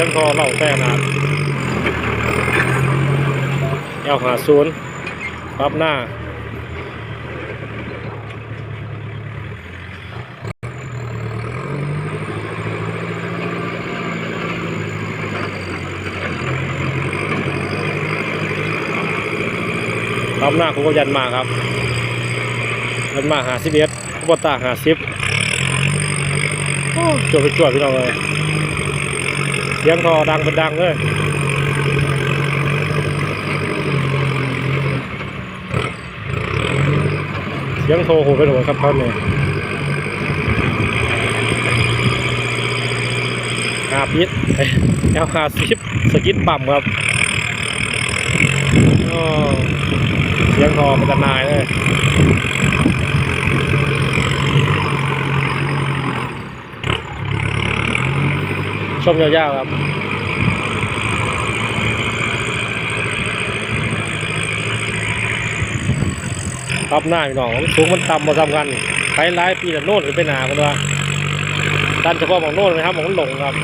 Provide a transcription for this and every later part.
สียงคอเล่าแต่นาเอลหาศูนย์ปรับหน้ารอบหน้ากูก็ยันมาครับยันมาหาสิบเอ็ดกูบตาหาสิบจวดไปจวดพี่น้องเลย เสียงทอดังเป็นดังเลยเสียงโทรโหเป็นหัวครับเขาเนี่ยหาพิษแอลหาสิบสกิดปั๊มครับอ้อเสียงทอมันนายเลย มยาวๆครับครับหน้าพี่น้องสูงมันต่ำมาทำกันไปหลายปีแต่โน่นหรือไปหนาคนว่าดันเฉพาะของโน่นนะครับของมันหลงครับ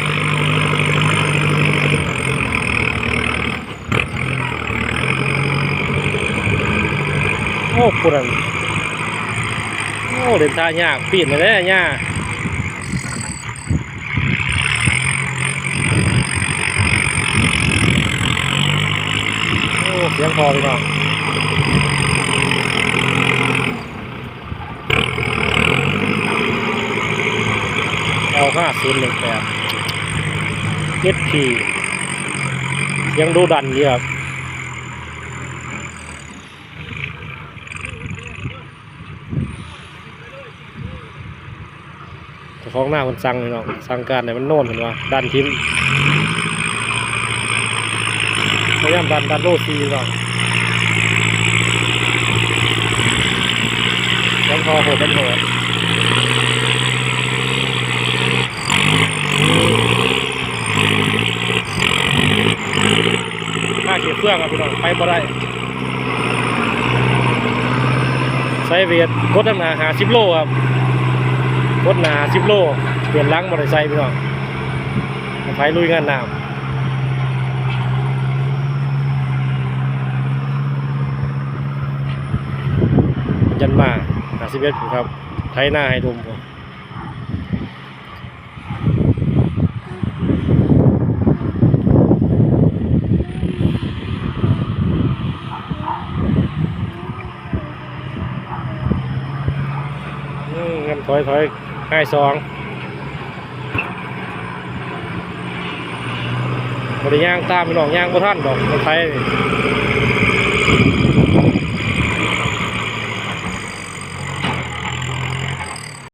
โอ้ปุ่นโอ้เดินทางยากปีนเลยเนี่ยยากโอ้ เสียงพอไปก่อนเอลห้าศูนย์หนึ่งแปดเจ็ดทียังดูดันดีครับเจ้าของหน้ามันสั่งเลยเนาะสั่งการไหนมันโน่นเห็นว่าดันทิ้ม พยายามดันดันโลดซีก่อนยังพอโหดเป็นโหดข้าเขียเฟื่องครับพี่น้องไปบ่ได้ใช้เวียดกดน้ำหนาหาสิบโลครับรถหนาสิบโลเปลี่ยนล้างมอเตอร์ไซค์พี่น้องไฟลุยงานน้ำ ยันมาหาสิบเอ็ดครับไทยหน้าให้ดมผมอืมงั้นถอยถอยให้สองบริย่างตามพี่น้องย่างบ่ท่านดอกคนไทย